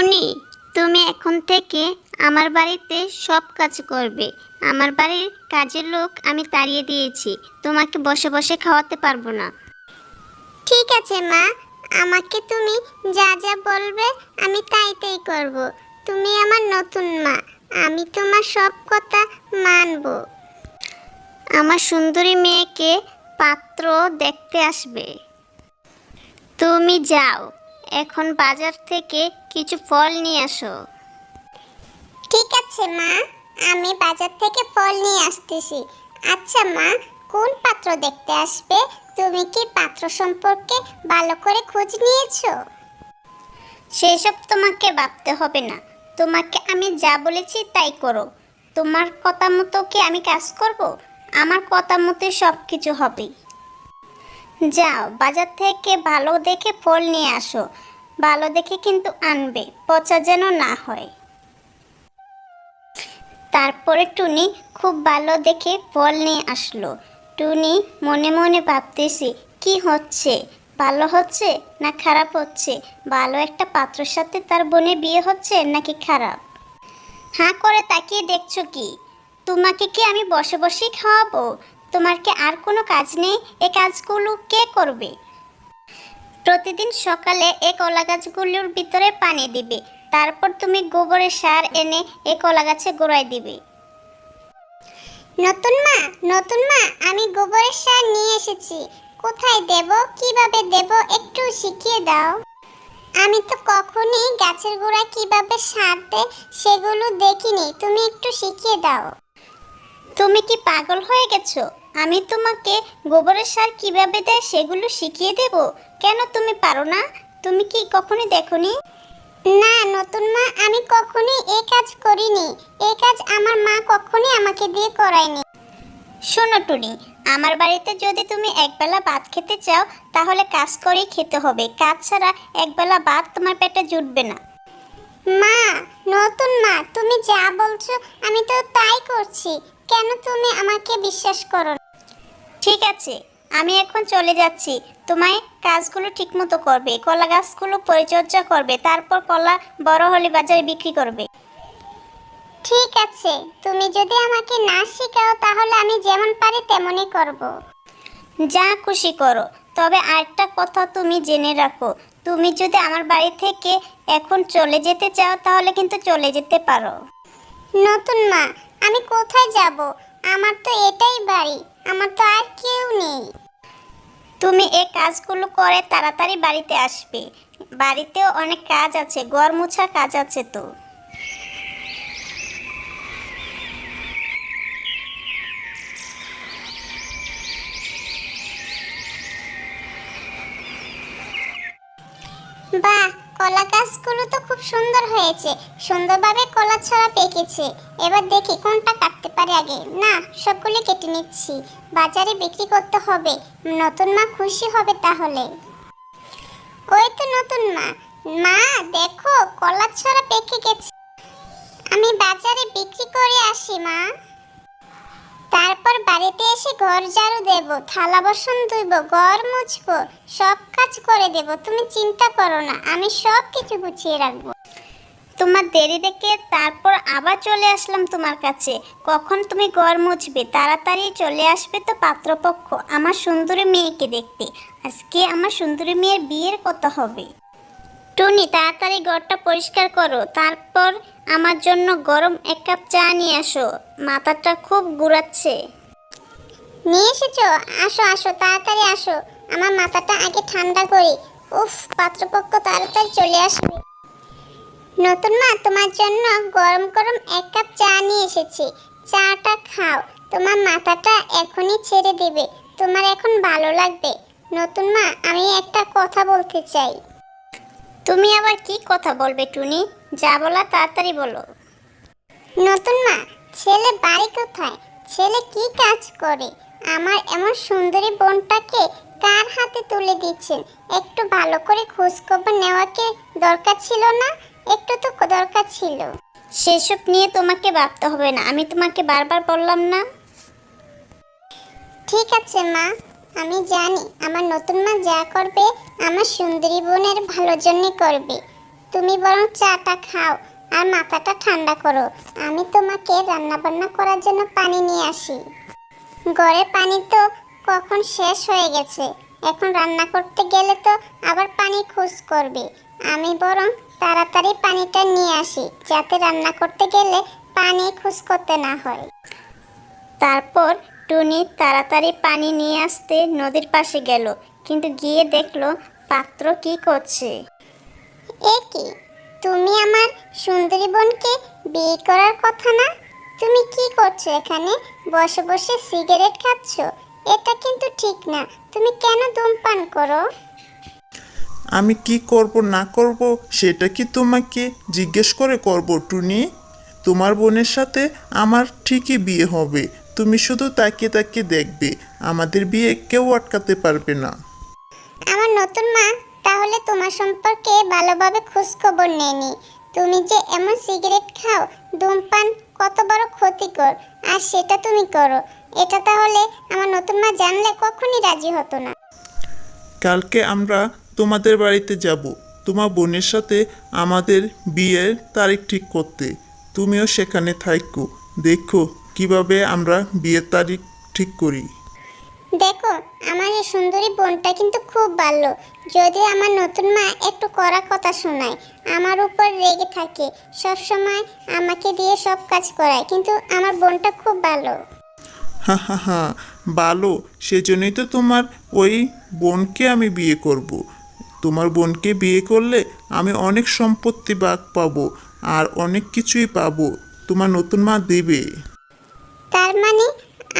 Tony তুমি এখন থেকে আমার বাড়িতে সব কাজ করবে। আমার বাড়ির কাজের লোক আমি তাড়িয়ে দিয়েছি। তোমাকে বসে বসে খাওয়াতে পারব না। ঠিক আছে মা। আমাকে তুমি যা যা বলবে আমি তাই তাই করব। তুমি আমার নতুন মা। আমি তোমার সব কথা মানব। আমার সুন্দরী মেয়েকে পাত্র দেখতে আসবে। তুমি যাও। এখন বাজার থেকে কিছু ফল নিয়ে আসো। ঠিক আছে মা। আমি বাজার থেকে ফল নিয়ে আসতেছি। আচ্ছা মা কোন পাত্র দেখতে আসবে? তুমি কি পাত্র সম্পর্কে ভালো করে খোঁজ নিয়েছো? সেসব তোমাকে ভাবতে হবে না। তোমাকে আমি যা বলেছি তাই করো। তোমার কথা মতো কি আমি কাজ করব? আমার কথা মতো সব কিছু হবে। যাও বাজার থেকে ভালো দেখে ফল নিয়ে আসো। ভালো দেখে কিন্তু আনবে, পচা যেন না হয়। তারপরে টুনি খুব ভালো দেখে ফল নিয়ে আসলো। টুনি মনে মনে ভাবতেছি, কি হচ্ছে? ভালো হচ্ছে না খারাপ হচ্ছে? ভালো একটা পাত্রর সাথে তার বোনের বিয়ে হচ্ছে নাকি খারাপ? হাঁ করে তাকিয়ে দেখছ কি? তোমাকে কি আমি বসে বসেই খাওয়াবো? তোমার কি আর কোনো কাজ নেই? এ কাজগুলো কে করবে? প্রতিদিন সকালে এই কলা গাছগুলোর ভিতরে পানি দিবে। তারপর তুমি গোবরের সার এনে এই কলা গাছে গোড়ায় দিবে। নতুন মা নতুন মা আমি গোবরের সার নিয়ে এসেছি। কোথায় দেব কীভাবে দেব একটু শিখিয়ে দাও। আমি তো কখনই গাছের গোড়ায় কীভাবে সার দেয় সেগুলো দেখিনি। তুমি একটু শিখিয়ে দাও। তুমি কি পাগল হয়ে গেছো? আমি তোমাকে গোবরের সার কীভাবে দেয় সেগুলো শিখিয়ে দেব? কেন তুমি পারো না? তুমি কি কখনই দেখোনি? না নতুন মা আমি কখনোই এই কাজ করিনি। এই কাজ আমার মা কখনোই আমাকে দিয়ে করায়নি। শোনো টুনি আমার বাড়িতে যদি তুমি একবেলা ভাত খেতে চাও তাহলে কাজ করেই খেতে হবে। কাজ ছাড়া একবেলা ভাত তোমার পেটে জুটবে না। মা নতুন মা তুমি যা বলছো আমি তো তাই করছি। কেন তুমি আমাকে বিশ্বাস করো? ঠিক আছে আমি এখন চলে যাচ্ছি। তোমায় কাজগুলো ঠিকমতো করবে কলা গাছগুলো পরিচর্যা করবে তারপর কলা বড় হলে বাজারে বিক্রি করবে। ঠিক আছে তুমি যদি আমাকে না শেখাও তাহলে আমি যেমন পারি তেমনই করব। যা খুশি করো তবে আরেকটা কথা তুমি জেনে রাখো। তুমি যদি আমার বাড়ি থেকে এখন চলে যেতে চাও তাহলে কিন্তু চলে যেতে পারো। নতুন মা আমি কোথায় যাব? আমার তো এটাই বাড়ি। আমার তো আর কেউ নেই। তুমি এই কাজগুলো করে তাড়াতাড়ি বাড়িতে আসবে। বাড়িতেও অনেক কাজ আছে ঘর মোছা কাজ আছে তো। বাহ কলা গাছগুলো তো খুব সুন্দর হয়েছে। সুন্দরভাবে কলা ছড়া পেকেছে। এবার দেখি কোনটা কাটতে পারে আগে। না, সবগুলো কেটে নিচ্ছি। বাজারে বিক্রি করতে হবে। নতুন মা খুশি হবে তাহলে। ওই তো নতুন মা। মা, দেখো, কলা ছড়া পেকে গেছে। আমি বাজারে বিক্রি করে আসি, মা। তারপর বাড়িতে এসে ঘর ঝাড়ু দেব, থালা বাসন ধুইব, ঘর মুছবো, সব কাজ করে দেব। তুমি চিন্তা করো না, আমি সব কিছু গুছিয়ে রাখব। তোমার দেরি দেখে তারপর আবার চলে আসলাম তোমার কাছে। কখন তুমি ঘর মুছবে, তাড়াতাড়ি চলে আসবে তো পাত্রপক্ষ, আমার সুন্দরী মেয়েকে দেখতে। আজকে আমার সুন্দরী মেয়ের বিয়ের কথা হবে। টুনি, তাড়াতাড়ি ঘরটা পরিষ্কার করো। তারপর আমার জন্য গরম এক কাপ চা নিয়ে আসো। মাথাটা খুব ঘুরাচ্ছে। নিয়ে এসেছ? আসো আসো, তাড়াতাড়ি আসো। আমার মাথাটা আগে ঠান্ডা করি। উফ, পাত্রপক্ষ তাড়াতাড়ি চলে আসবে। নতুন মা, তোমার জন্য গরম গরম এক কাপ চা নিয়ে এসেছি। চাটা খাও। তোমার মাথাটা এখনই ছেড়ে দেবে। তোমার এখন ভালো লাগবে। নতুন মা, আমি একটা কথা বলতে চাই। তুমি আবার কি কথা বলবে, টুনি? যা বলা তাড়াতাড়ি বলো। নতুন মা, ছেলে বাড়ি কোথায়? ছেলে কি কাজ করে? আমার এমন সুন্দরী বোনটাকে কার হাতে তুলে দিচ্ছেন একটু ভালো করে খোঁজখবর নেওয়াকে দরকার ছিল না? একটু তো দরকার ছিল। সেসব নিয়ে তোমাকে ভাবতে হবে না, আমি তোমাকে বারবার বললাম না। ঠিক আছে মা। আমি জানি আমার নতুন মা যা করবে, আমার সুন্দরী বোনের ভালোর জন্য করবে। তুমি বরং চাটা খাও আর মাথাটা ঠান্ডা করো। আমি তোমাকে রান্না বান্না করার জন্য পানি নিয়ে আসি। ঘরে পানি তো কখন শেষ হয়ে গেছে। এখন রান্না করতে গেলে তো আবার পানি খোঁজ করবে। আমি বরং তাড়াতাড়ি পানিটা নিয়ে আসি, যাতে রান্না করতে গেলে পানি খোঁজ করতে না হয়। তারপর টুনি তাড়াতাড়ি পানি নিয়ে আসতে নদীর পাশে গেল কিন্তু গিয়ে দেখল পাত্র কি করছে। এ কি? তুমি আমার সুন্দরী বোনকে বিয়ে করার কথা না? তুমি কি করছ এখানে? বসে বসে সিগারেট খাচ্ছ? এটা কিন্তু ঠিক না। তুমি কেন ধূমপান করো? আমি কি করব না করব সেটা কি তোমাকে জিজ্ঞেস করে করব টুনি? তোমার বোনের সাথে আমার ঠিকই বিয়ে হবে। তুমি শুধু তাকিয়ে তাকিয়ে দেখবে আমাদের বিয়ে কেউ আটকাতে পারবে না। আমার নতুন মা তাহলে তোমার সম্পর্কে ভালোভাবে খোঁজখবর নেয়নি তুমি যে এমন সিগারেট খাও ধূমপান কত বড় ক্ষতিকর আর সেটা তুমি করো। এটা তাহলে আমার নতুন মা জানলে কখনই রাজি হতো না। কালকে আমরা তোমাদের বাড়িতে যাব। তোমার বোনের সাথে আমাদের বিয়ের তারিখ ঠিক করতে। তুমিও সেখানে থাকো দেখো কীভাবে আমরা বিয়ের তারিখ ঠিক করি? দেখো আমার এই সুন্দরী বোনটা কিন্তু খুব ভালো যদি আমার নতুন মা একটু কড়া কথা শোনায় আমার উপর রেগে থাকে সব সময় আমাকে দিয়ে সব কাজ করায় কিন্তু আমার বোনটা খুব ভালো হা হা হা ভালো সেজন্যই তো তোমার ওই বোনকে আমি বিয়ে করব। তোমার বোনকে বিয়ে করলে আমি অনেক সম্পত্তি বাগ পাবো আর অনেক কিছুই পাবো তোমার নতুন মা দেবে। তার মানে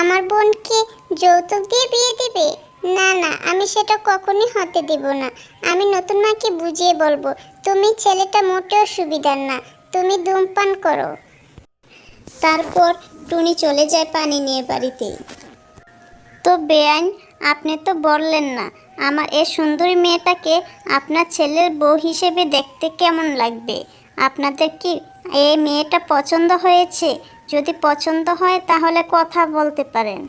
আমার বোনকে যৌতুক দিয়ে বিয়ে দেবে? না না, আমি সেটা কখনই হতে দিব না। আমি নতুন মাকে বুঝিয়ে বলব, তুমি ছেলেটা মোটেও সুবিধার না, তুমি ধূমপান করো। তারপর টুনি চলে যায় পানি নিয়ে বাড়িতে। তো বেআইন, আপনি তো বললেন না, আমার এই সুন্দরী মেয়েটাকে আপনার ছেলের বউ হিসেবে দেখতে কেমন লাগবে? আপনাদের কি এই মেয়েটা পছন্দ হয়েছে? যদি পছন্দ হয় তাহলে কথা বলতে পারেন।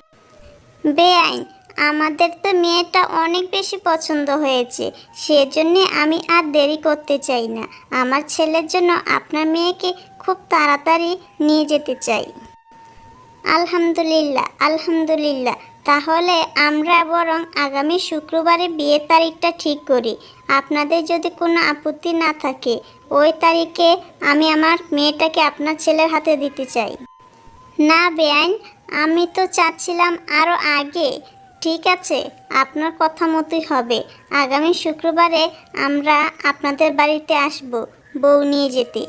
বেআইন, আমাদের তো মেয়েটা অনেক বেশি পছন্দ হয়েছে, সেজন্যে আমি আর দেরি করতে চাই না। আমার ছেলের জন্য আপনার মেয়েকে খুব তাড়াতাড়ি নিয়ে যেতে চাই। আলহামদুলিল্লাহ আলহামদুলিল্লাহ। তাহলে আমরা বরং আগামী শুক্রবারে বিয়ের তারিখটা ঠিক করি। আপনাদের যদি কোনো আপত্তি না থাকে, ওই তারিখে আমি আমার মেয়েটাকে আপনার ছেলের হাতে দিতে চাই। না বেআইন, আমি তো চাচ্ছিলাম আরও আগে। ঠিক আছে, আপনার কথা মতোই হবে। আগামী শুক্রবারে আমরা আপনাদের বাড়িতে আসব, বউ নিয়ে যেতে।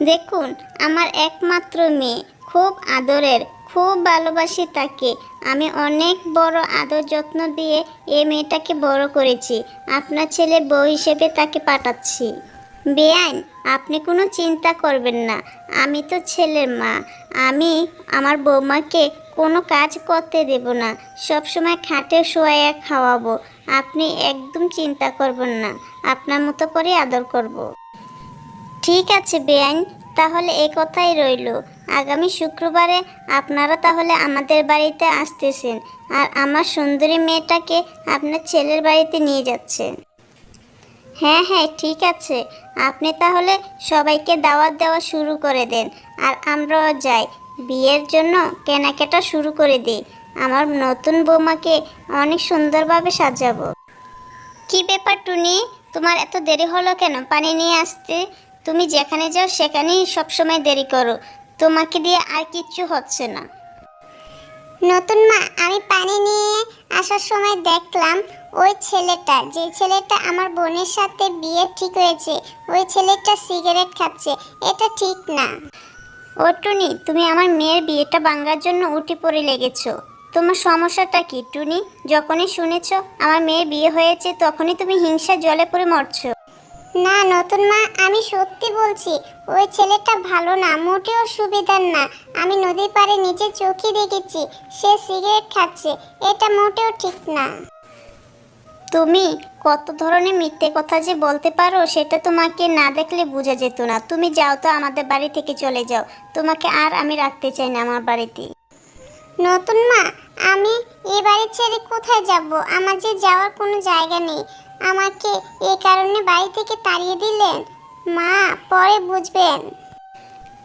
দেখুন, আমার একমাত্র মেয়ে, খুব আদরের। খুব ভালোবাসি তাকে। আমি অনেক বড় আদর যত্ন দিয়ে এই মেয়েটাকে বড় করেছি। আপনার ছেলে বউ হিসেবে তাকে পাঠাচ্ছি। বেআইন, আপনি কোনো চিন্তা করবেন না। আমি তো ছেলের মা। আমি আমার বৌমাকে কোনো কাজ করতে দেব না। সবসময় খাটে শোয়াইয়া খাওয়াবো। আপনি একদম চিন্তা করবেন না। আপনার মতো করে আদর করব। ঠিক আছে, বেআইন। তাহলে এ কথাই রইল। আগামী শুক্রবারে আপনারা তাহলে আমাদের বাড়িতে আসতেছেন আর আমার সুন্দরী মেয়েটাকে আপনার ছেলের বাড়িতে নিয়ে যাচ্ছেন। হ্যাঁ হ্যাঁ ঠিক আছে। আপনি তাহলে সবাইকে দাওয়াত দেওয়া শুরু করে দেন আর আমরাও যাই। বিয়ের জন্য কেনাকাটা শুরু করে দিই। আমার নতুন বৌমাকে অনেক সুন্দরভাবে সাজাবো। কি ব্যাপার টুনি? তোমার এত দেরি হলো কেন? পানি নিয়ে আসতে? তুমি যেখানে যাও সেখানেই সবসময় দেরি করো। তোমাকে দিয়ে আর কিচ্ছু হচ্ছে না। নতুন মা, আমি পানি নিয়ে আসার সময় দেখলাম ওই ছেলেটা, যে ছেলেটা আমার বোনের সাথে বিয়ে ঠিক হয়েছে, ওই ছেলেটা সিগারেট খাচ্ছে, এটা ঠিক না। ও টুনি তুমি আমার মেয়ের বিয়েটা ভাঙার জন্য উঠে পড়ে লেগেছো। তোমার সমস্যাটা কি, টুনি? যখনই শুনেছো আমার মেয়ের বিয়ে হয়েছে, তখনই তুমি হিংসা জলে পড়ে মরছো। না নতুন মা, আমি সত্যি বলছি, ওই ছেলেটা ভালো না, মোটেও সুবিধার না। আমি নদীর পাড়ে নিজে চোখে দেখেছি, সে সিগারেট খাচ্ছে, এটা মোটেও ঠিক না। তুমি, কত ধরনের মিথ্যে কথা যে বলতে পারো, সেটা তোমাকে না দেখলে বোঝা যেত না। তুমি যাও তো আমাদের বাড়ি থেকে চলে যাও। তোমাকে আর আমি রাখতে চাই না আমার বাড়িতে। নতুন মা, আমি এ বাড়ি ছেড়ে কোথায় যাব? আমার যে যাওয়ার কোনো জায়গা নেই। আমাকে এই কারণে বাড়ি থেকে তাড়িয়ে দিলেন। মা, পরে বুঝবেন।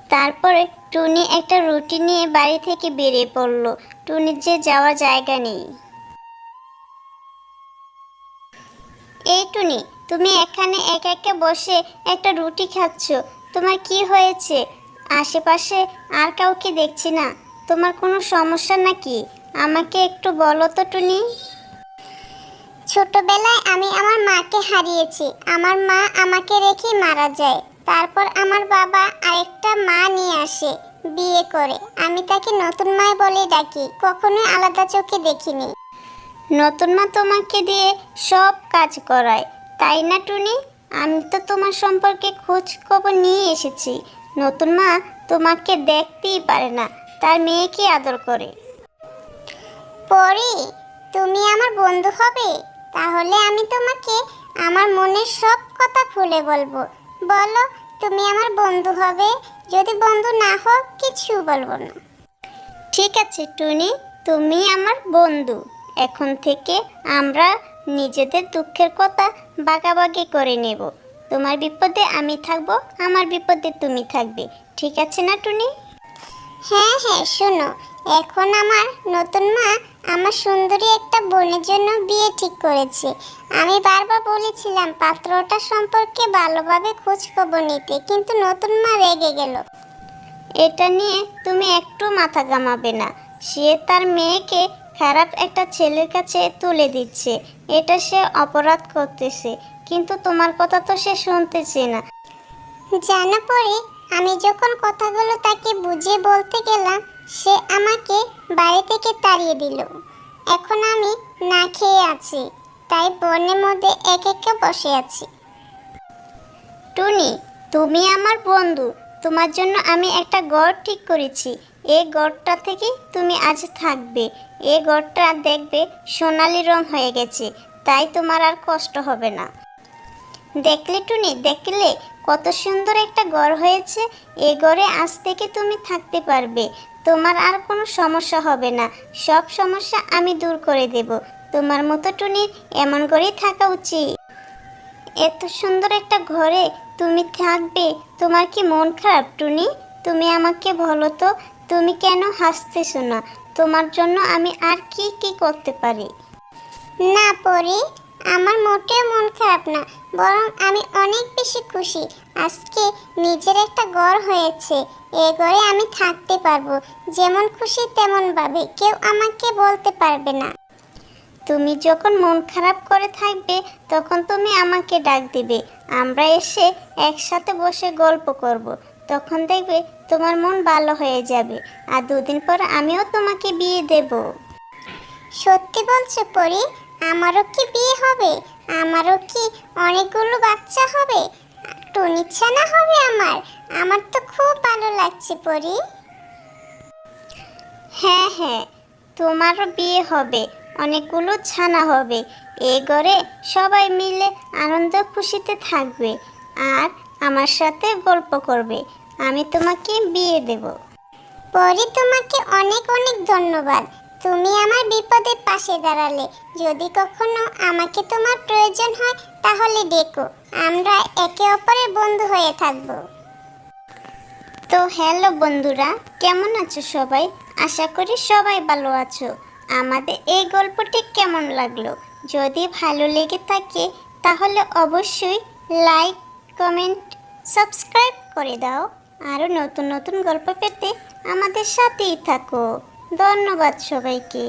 তারপরে টুনি একটা রুটি নিয়ে বাড়ি থেকে বেরিয়ে পড়ল। টুনির যে যাওয়ার জায়গা নেই। এই টুনি, তুমি এখানে একা একা বসে একটা রুটি খাচ্ছ। তোমার কি হয়েছে? আশেপাশে আর কাউকে দেখছি না। তোমার কোনো সমস্যা নাকি? আমাকে একটু বলো তো টুনি। ছোটবেলায় আমি আমার মাকে হারিয়েছি। আমার মা আমাকে রেখে মারা যায়। তারপর আমার বাবা আরেকটা মা নিয়ে আসে, বিয়ে করে। আমি তাকে নতুন মা বলে ডাকি, কখনোই আলাদা চোখে দেখিনি। নতুন মা তোমাকে দিয়ে সব কাজ করায়, তাই না টুনি? আমি তো তোমার সম্পর্কে খোঁজ খবর নিয়ে এসেছি। নতুন মা তোমাকে দেখতেই পারে না, তার মেয়েকে আদর করে। পরি, তুমি আমার বন্ধু হবে? তাহলে আমি তোমাকে আমার মনের সব কথা খুলে বলব। বলো, তুমি আমার বন্ধু হবে। যদি বন্ধু না হোক কিছু বলব না। ঠিক আছে, টুনি, তুমি আমার বন্ধু। এখন থেকে আমরা নিজেদের দুঃখের কথা বাগাবাগি করে নেব। তোমার বিপদে আমি থাকব, আমার বিপদে তুমি থাকবে। ঠিক আছে না, টুনি? হ্যাঁ হ্যাঁ শোনো। এখন আমার নতুন মা আমার সুন্দরী একটা বোনের জন্য বিয়ে ঠিক করেছে। আমি বারবার বলেছিলাম, পাত্রটা সম্পর্কে ভালোভাবে খোঁজ খবর নিতে, কিন্তু নতুন মা রেগে গেল। এটা নিয়ে তুমি একটু মাথা গামাবে না। সে তার মেয়েকে খারাপ একটা ছেলের কাছে তুলে দিচ্ছে। এটা সে অপরাধ করতেছে, কিন্তু তোমার কথা তো সে শুনতেছে না। জানা পরে আমি যখন কথাগুলো তাকে বুঝিয়ে বলতে গেলাম সে আমাকে বাড়ি থেকে তাড়িয়ে দিল। এখন আমি না খেয়ে আছি, তাই বনের মধ্যে এক একা বসে আছি। টুনি, তুমি আমার বন্ধু, তোমার জন্য আমি একটা গড় ঠিক করেছি। এই গড়টা থেকে তুমি আজ থাকবে। এই গড়টা দেখবে সোনালি রং হয়ে গেছে, তাই তোমার আর কষ্ট হবে না। দেখলে টুনি, দেখলে কত সুন্দর একটা ঘর হয়েছে। এ ঘরে আজ থেকে তুমি থাকতে পারবে। তোমার আর কোনো সমস্যা হবে না। সব সমস্যা আমি দূর করে দেব। তোমার মতো টুনির এমন করেই থাকা উচিত। এত সুন্দর একটা ঘরে তুমি থাকবে, তোমার কি মন খারাপ টুনি? তুমি আমাকে বলো তো, তুমি কেন হাসতেছো না? তোমার জন্য আমি আর কি কি করতে পারি? না পরি, আমার মোটেও মন খারাপ না, বরং আমি অনেক বেশি খুশি। আজকে নিজের একটা ঘর হয়েছে। এ ঘরে আমি থাকতে পারব। যেমন খুশি তেমন ভাবে কেউ আমাকে বলতে পারবে না। তুমি যখন মন খারাপ করে থাকবে, তখন তুমি আমাকে ডাক দিবে। আমরা এসে একসাথে বসে গল্প করব। তখন দেখবে তোমার মন ভালো হয়ে যাবে। আর দুদিন পর আমিও তোমাকে বিয়ে দেব। সত্যি বলছো পরি? আমারও কি বিয়ে হবে? আমারও কি অনেকগুলো বাচ্চা হবে? টনিচ্ছা না হবে আমার। আমার তো খুব ভালো লাগছে পরি। হ্যাঁ হ্যাঁ তোমারও বিয়ে হবে, অনেকগুলো ছানা হবে। এ ঘরে সবাই মিলে আনন্দ খুশিতে থাকবে আর আমার সাথে গল্প করবে। আমি তোমাকে বিয়ে দেব। পরি, তোমাকে অনেক অনেক ধন্যবাদ। তুমি আমার বিপদের পাশে দাঁড়ালে। যদি কখনো আমাকে তোমার প্রয়োজন হয়, তাহলে ডেকো। আমরা একে অপরের বন্ধু হয়ে থাকব। তো হ্যালো বন্ধুরা, কেমন আছো সবাই? আশা করি সবাই ভালো আছো। আমাদের এই গল্পটি কেমন লাগল? যদি ভালো লেগে থাকে, তাহলে অবশ্যই লাইক, কমেন্ট, সাবস্ক্রাইব করে দাও। আরও নতুন নতুন গল্প পেতে আমাদের সাথেই থাকো। ধন্যবাদ সবাইকে।